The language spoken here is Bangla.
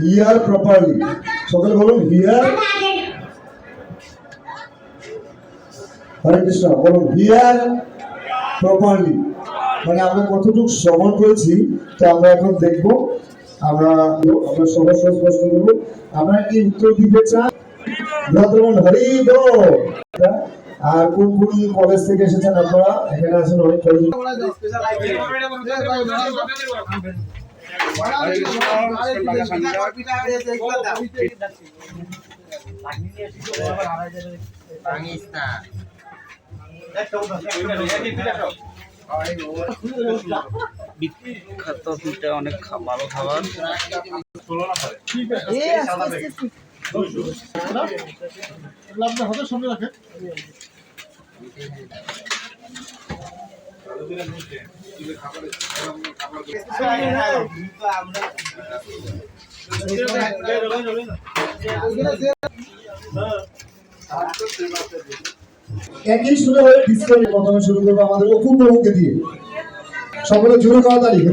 হিয়ার প্রপারলি সকলে বলুন হিয়ার হরে কৃষ্ণ, বলুন হিয়ার প্রপারলি মানে আমরা কতটুকু শ্রবণ করেছি, তা আমরা এখন দেখব। আমরা আমরা সবার সহজ প্রশ্ন করব। আমরা কি উত্তর দিতে ভদ্রমন, হরি আর কোন কোন কলেজ থেকে এসেছেন আপনারা? এখানে আছেন অনেক কলেজ বিখ্যাত পিঠা অনেক ভালো খাবার। একই শুরু হয়ে ডিসকাউন্ট প্রথমে শুরু করব আমাদের অপু প্রভুকে দিয়ে। সকলে জোরে খাওয়া তারিখ